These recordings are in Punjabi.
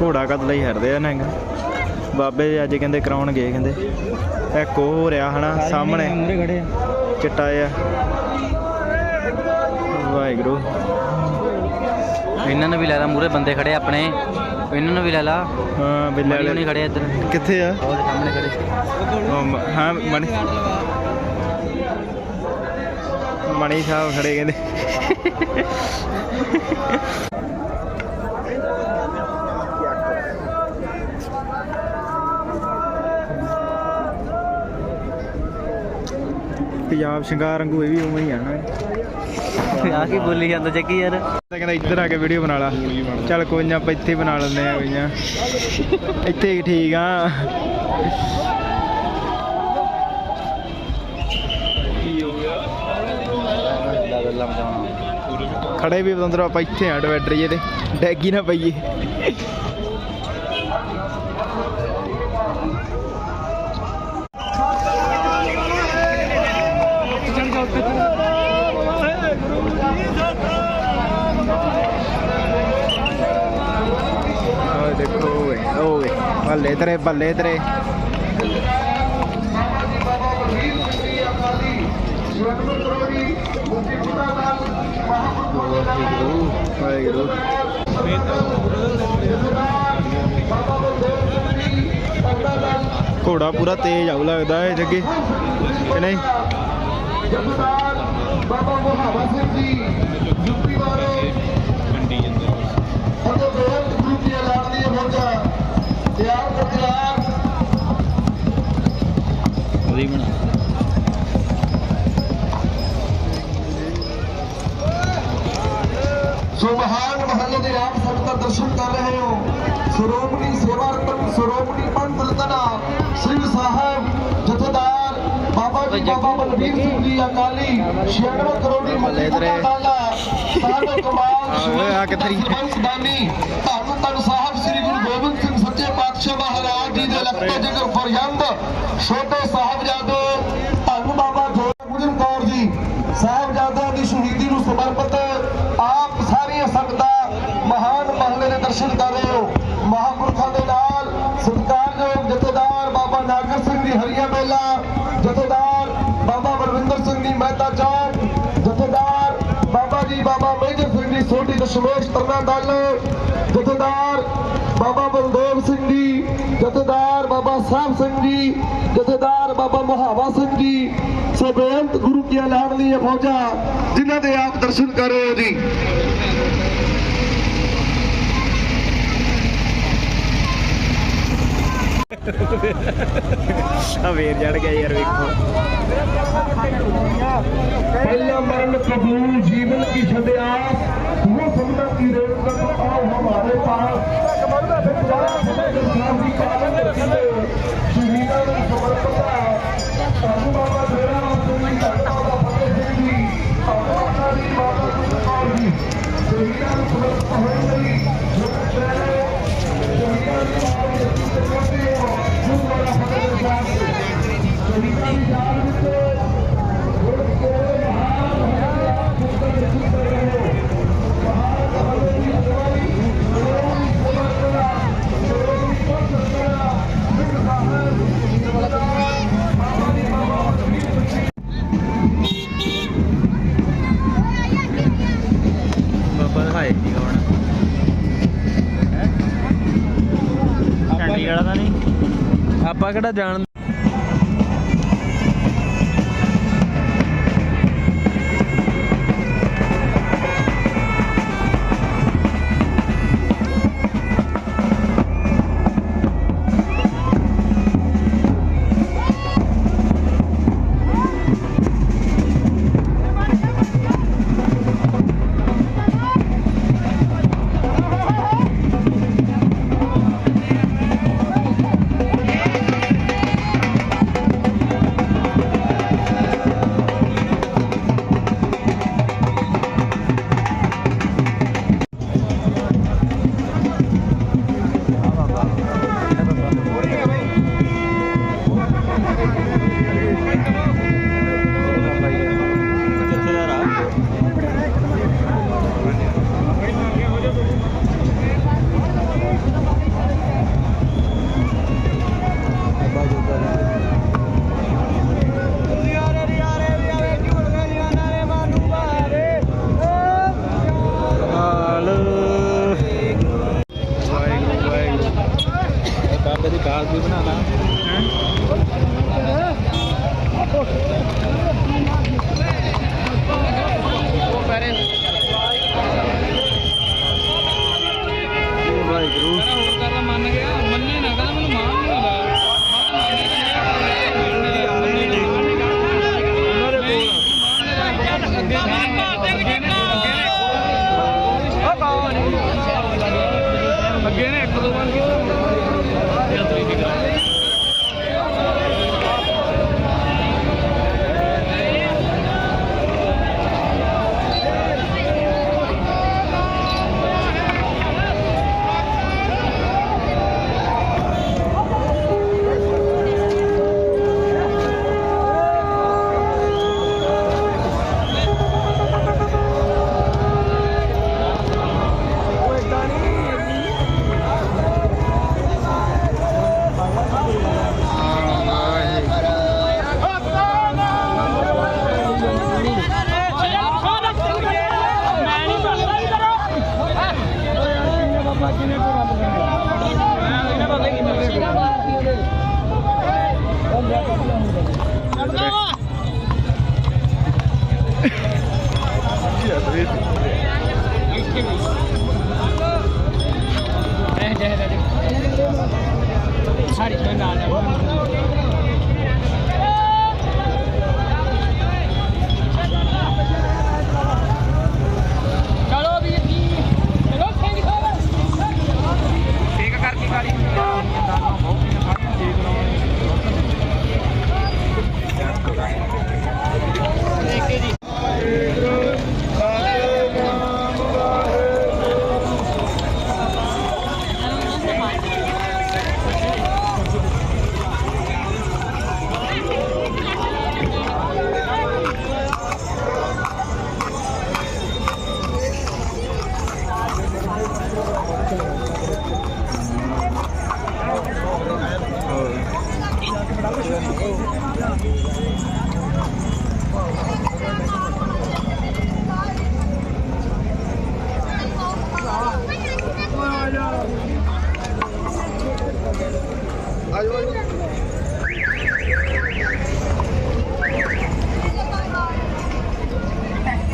ਘੋੜਾ ਕਦ ਲਈ ਹਰਦੇ ਆ ਨੰਗ? ਬਾਬੇ ਜੀ ਅੱਜ ਕਹਿੰਦੇ ਕਰਾਉਣ ਗਏ ਕਹਿੰਦੇ। ਇੱਕ ਉਹ ਹੋ ਰਿਹਾ ਹਨਾ ਸਾਹਮਣੇ। ਚਿੱਟਾ ਆ। ਵਾਹਿਗੁਰੂ। ਇਹਨਾਂ ਨੂੰ ਵੀ ਲੈ ਲਾ ਮੂਰੇ ਬੰਦੇ ਖੜੇ ਆਪਣੇ। ਇਹਨਾਂ ਨੂੰ ਵੀ ਲੈ ਲਾ। ਹਾਂ ਬਿੱਲੇ ਵਾਲੇ ਨਹੀਂ ਖੜੇ ਇੱਧਰ। ਕਿੱਥੇ ਆ? ਉਹਦੇ ਸਾਹਮਣੇ ਖੜੇ। ਉਹ ਹਾਂ ਮਣੀ ਮਣੀ ਸਾਹਿਬ ਖੜੇ ਕਹਿੰਦੇ। ਪੰਜਾਬ ਸ਼ਿੰਗਾਰ ਵਾਂਗੂ ਇਹ ਵੀ ਉਵੇਂ ਹੀ ਆ ਨਾ। ਆ ਕੀ ਬੋਲੀ ਜਾਂਦਾ ਜੱਗੀ ਯਾਰ? ਤਾਂ ਕਹਿੰਦਾ ਇੱਧਰ ਆ ਕੇ ਵੀਡੀਓ ਬਣਾ ਲਾ। ਚੱਲ ਕੋਈ ਨਾ ਆਪਾਂ ਇੱਥੇ ਬਣਾ ਲੈਂਦੇ ਆ ਕੋਈ ਨਾ। ਇੱਥੇ ਹੀ ਠੀਕ ਆ। ਖੜੇ ਵੀ ਬੰਦਰ ਆਪਾਂ ਇੱਥੇ ਆ ਜੇ ਤੇ। ਡੈਗੀ ਨਾ ਪਈਏ ਓਏ ਦੇਖੋ ਓਏ ਓਏ ਬੱਲੇ ਤੇਰੇ ਬੱਲੇ ਤੇਰੇ ਵਾਹਿਗੁਰੂ ਘੋੜਾ ਪੂਰਾ ਤੇਜ਼ ਆਉ ਲੱਗਦਾ ਹੈ ਜੱਗੇ ਕਿ ਨਹੀਂ? ਬਾਬਾ ਮੁਹਾਵਾ ਸਿੰਘ ਜੀ ਯੂਪੀ ਵਾਲੇ ਉਹਦੇ ਬੇਅੰਤ ਗੁਰੂ ਕੀ ਐਲਾਨ ਦੀ ਮੋਜਾ ਤਿਆਰ ਉਹਦੀ ਬਣਾ ਸੋ ਮਹਾਨ ਮਹੱਲੇ ਦੇ ਆਪ ਸੰਗਤਾਂ ਦਰਸ਼ਨ ਕਰ ਰਹੇ ਹੋ ਸ਼੍ਰੋਮਣੀ ਸੇਵਾ ਰਤਨ ਸ਼੍ਰੋਮਣੀ ਪੰਥ ਰਤਨਾ ਸਿੰਘ ਸਾਹਿਬ ਜਥੇਦਾਰ ਬਾਬਾ ਜੀ ਬਾਬਾ ਬਲਵੀਰ ਸਿੰਘ ਜੀ ਅਕਾਲੀ 96 ਕਰੋੜੀ ਭਲੇ ਤੇਰੇ। ਤਾਲਾ ਸਾਹਿਬ ਕਮਾਲ ਆਹ ਓਏ ਆ ਕਿੱਧਰ ਹੀ? ਸਰਬੰਸਦਾਨੀ ਧੰਨ ਧੰਨ ਸਾਹਿਬ ਸ੍ਰੀ ਗੁਰੂ ਗੋਬਿੰਦ ਸਿੰਘ ਸੱਚੇ ਪਾਤਸ਼ਾਹ ਮਹਾਰਾਜ ਜੀ ਦੇ ਲਖਤੇ ਜਿਗਰ ਫਰਯੰਦ ਛੋਟੇ ਸਾਹਿਬਜ਼ਾਦੇ ਧੰਨ ਬਾਬਾ ਜੋਰਾ ਗੁਜਰ ਕੌਰ ਜੀ ਸਾਹਿਬਜ਼ਾਦਿਆਂ ਦੀ ਸ਼ਹੀਦੀ ਨੂੰ ਸਮਰਪਿਤ ਆਪ ਸਾਰੀਆਂ ਸੰਗਤਾਂ ਮਹਾਨ ਮਹੱਲੇ ਦੇ ਦਰਸ਼ਨ ਕਰ ਰਹੇ ਹੋ ਮਹਾਂਪੁਰਖਾਂ ਦੇ ਨਾਲ ਸਤਿਕਾਰਯੋਗ ਜਥੇਦਾਰ ਬਾਬਾ ਨਾਗਰ ਸਿੰਘ ਦੀ ਹਰੀਆ ਮੇਲਾ ਜਥੇਦਾਰ ਬਾਬਾ ਬਲਵਿੰਦਰ ਸਿੰਘ ਦੀ ਚੌਕ ਜਥੇਦਾਰ ਬਾਬਾ ਜੀ, ਬਾਬਾ ਮੇਜਰ ਸਿੰਘ ਦੀ ਸੋਢੀ ਦਸ਼ਮੇਸ਼ ਤਰਨਾ ਦਲ। ਜਥੇਦਾਰ ਬਾਬਾ ਬਲਦੇਵ ਸਿੰਘ ਜੀ, ਜਥੇਦਾਰ ਬਾਬਾ ਸਾਹਿਬ ਸਿੰਘ ਜੀ, ਜਥੇਦਾਰ ਬਾਬਾ ਮੁਹਾਵਾ ਸਿੰਘ ਜੀ ਸੋ ਬੇਅੰਤ ਗੁਰੂ ਕੀ ਲਾਡਲੀਆਂ ਫੌਜਾਂ, ਜਿਨ੍ਹਾਂ ਦੇ ਆਪ ਦਰਸ਼ਨ ਕਰੋ ਜੀ। ਆ ਵੇਰ ਜੜ ਗਿਆ ਯਾਰ ਵੇਖੋ। ਪਹਿਲਾ ਮਰਨ ਕਬੂਲ, ਜੀਵਨ ਕੀ ਛਦਿਆ ਉਹ ਸਮਝਦਾ ਕੀ ਰੇਤ ਤੱਕ ਆਉ ਹਮਾਰੇ ਪਾਸ। ਕਬਰ ਦਾ ਫਿਰ ਜਾਣਾ ਦੀ ਕਾਰਨ ਸ਼ਹੀਦਾਂ ਨੂੰ ਸਮਰਪਿਤ ਆਪਾਂ ਕਿਹੜਾ ਕਦੇ ਵਲੌਗ ਵੀ ਬਣਾ ਲਾ। ਵਾਹਿਗੁਰੂ। 差点蹲着了。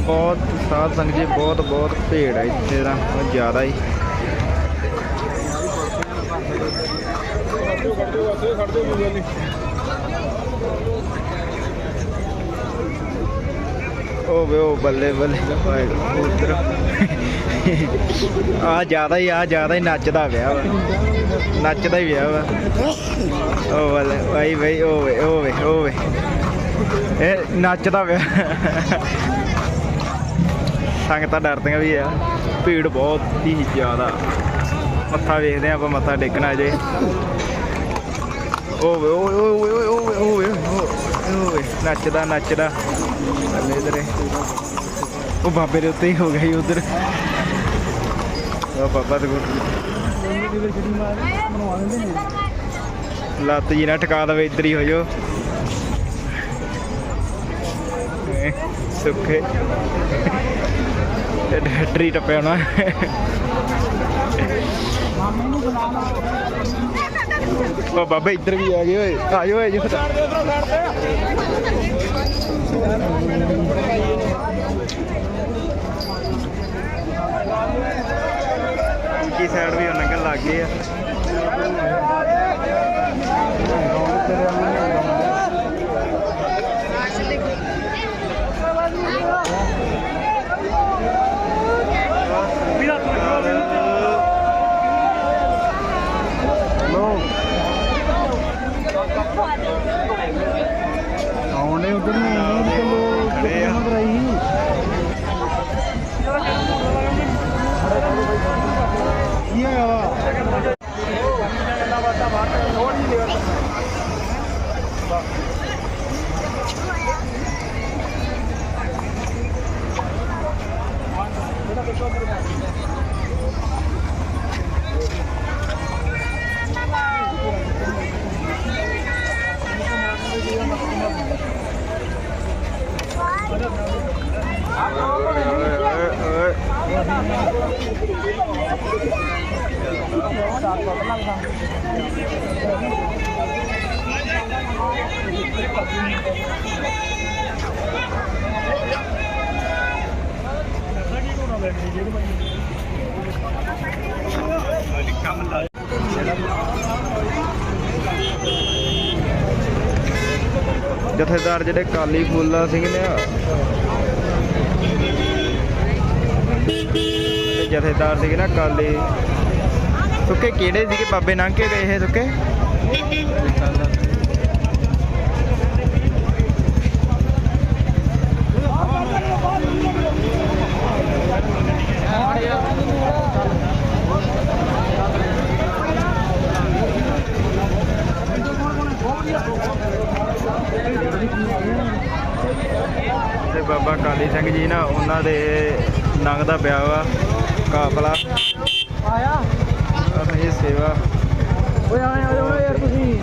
ਬਹੁਤ ਸਾਧ ਸੰਗ ਜੀ ਬਹੁਤ ਬਹੁਤ ਭੇੜ ਹੈ ਇੱਥੇ ਤਾਂ ਬਹੁਤ ਜ਼ਿਆਦਾ ਹੀ। ਉਹ ਵੇ ਉਹ ਬੱਲੇ ਬੱਲੇ ਉਧਰ ਆ ਜ਼ਿਆਦਾ ਹੀ, ਆ ਜ਼ਿਆਦਾ ਹੀ ਨੱਚਦਾ ਵਿਆਹ ਵਾ। ਨੱਚਦਾ ਹੀ ਪਿਆ ਵਾ। ਉਹ ਬੱਲੇ, ਭਾਈ ਭਾਈ, ਉਹ ਵੇ ਉਹ ਵੇ ਉਹ ਵੇ। ਇਹ ਨੱਚਦਾ ਪਿਆ। ਸੰਗਤਾਂ ਡਰਦੀਆਂ ਵੀ ਆ। ਭੀੜ ਬਹੁਤ ਹੀ ਜ਼ਿਆਦਾ। ਮੱਥਾ ਵੇਖਦੇ ਆਪਾਂ, ਮੱਥਾ ਟੇਕਣਾ ਜੇ। ਓਏ ਓਏ ਓਏ ਓਏ ਓਏ ਓਏ ਓਏ ਨੱਚਦਾ ਨੱਚਦਾ। ਅੱਲੇ ਇਧਰੇ ਉਹ ਬਾਬੇ ਦੇ ਉੱਤੇ ਹੀ ਹੋ ਗਈ ਉਧਰ। ਉਹ ਬਾਬਾ ਦੇ ਲੱਤ ਜੀ ਨਾ ਟਿਕਾ ਦਵੇ, ਇੱਧਰ ਹੀ ਹੋ ਜਾਓ। ਇਹ ਡੈਟਰੀ ਟੱਪਿਆ ਹੋਣਾ। ਉਹ ਬਾਬਾ ਇੱਧਰ ਵੀ ਆ ਗਏ, ਓਏ। ਆਜੋ ਓਏ ਜੀ। ਕੀ ਸਾਈਡ ਵੀ ਉਹ ਲੰਘਣ ਲੱਗ ਗਏ ਆ। ਜਥੇਦਾਰ ਜਿਹੜੇ ਕਾਲੀ ਫੂਲਾ ਸਿੰਘ ਨੇ ਆ ਜਥੇਦਾਰ ਸੀਗੇ ਨਾ ਕਾਲੀ ਸੁੱਕੇ ਕਿਹੜੇ ਸੀਗੇ? ਬਾਬੇ ਲੰਘ ਕੇ ਗਏ ਇਹ ਸੁੱਕੇ ਤੇ ਬਾਬਾ ਕਾਲੀ ਸਿੰਘ ਜੀ ਨਾ ਉਹਨਾਂ ਦੇ ਲੰਘਦਾ ਪਿਆ ਵਾ ਕਾਫਲਾ। ਆਇਆ। ਇਹ ਸੇਵਾ। ਓਏ ਆਏ ਆ ਜਾਓ ਯਾਰ ਤੁਸੀਂ।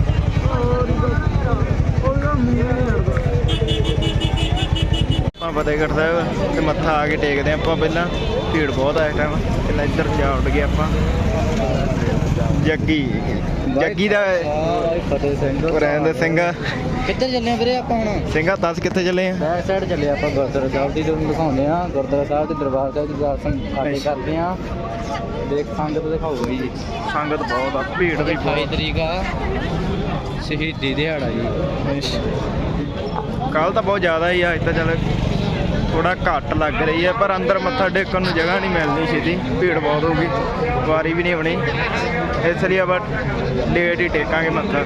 ਆਪਾਂ ਫਤਿਹਗੜ੍ਹ ਸਾਹਿਬ ਤੇ ਮੱਥਾ ਆ ਕੇ ਟੇਕਦੇ ਆਪਾਂ ਪਹਿਲਾਂ। ਭੀੜ ਬਹੁਤ ਆ ਇਸ ਟਾਈਮ ਪਹਿਲਾਂ ਇੱਧਰ ਜਾ ਉੱਡ ਗਏ ਆਪਾਂ। ਜੱਗੀ। ਜੱਗੀ ਦਾ ਫਤਿਹ ਸਿੰਘ ਗੁਰਿੰਦਰ ਸਿੰਘ ਕਿੱਧਰ ਚੱਲੇ ਆ ਵੀਰੇ ਆਪਾਂ ਹੁਣ? ਸਿੰਘਾ ਦੱਸ ਕਿੱਥੇ ਚੱਲੇ ਆ? ਬੈਕ ਸਾਈਡ ਚੱਲੇ ਆਪਾਂ ਗੁਰਦੁਆਰਾ ਸਾਹਿਬ ਦੀ ਤੁਹਾਨੂੰ ਦਿਖਾਉਂਦੇ ਆ। ਗੁਰਦੁਆਰਾ ਸਾਹਿਬ ਦੇ ਦਰਬਾਰ ਸਾਹਿਬ ਦੀ ਦਰਸ਼ਨ ਅੱਛਾ। ਕਰਦੇ ਆ। ਦੇਖ ਸੰਗਤ ਦਿਖਾਊਗੀ ਜੀ। ਸੰਗਤ ਬਹੁਤ ਆ ਭੀੜ ਵੀ 28 ਬਹੁਤ। ਤਰੀਕ ਆ। ਸ਼ਹੀਦੀ ਦਿਹਾੜਾ ਜੀ। ਕੱਲ ਤਾਂ ਬਹੁਤ ਜ਼ਿਆਦਾ ਹੀ ਆ ਅੱਜ ਤਾਂ ਚੱਲ ਥੋੜਾ ਘੱਟ ਲੱਗ ਰਹੀ ਹੈ, ਪਰ ਅੰਦਰ ਮੱਥਾ ਟੇਕਣ ਨੂੰ ਜਗ੍ਹਾ ਨਹੀਂ ਮਿਲਦੀ ਛੇਤੀ ਭੀੜ ਬਹੁਤ ਹੋ ਗਈ ਵਾਰੀ ਵੀ ਨਹੀਂ ਹੋਣੀ। ਇਸ ਲਈ ਆਪਾਂ ਲੇਟ ਹੀ ਟੇਕਾਂਗੇ ਮੱਥਾ।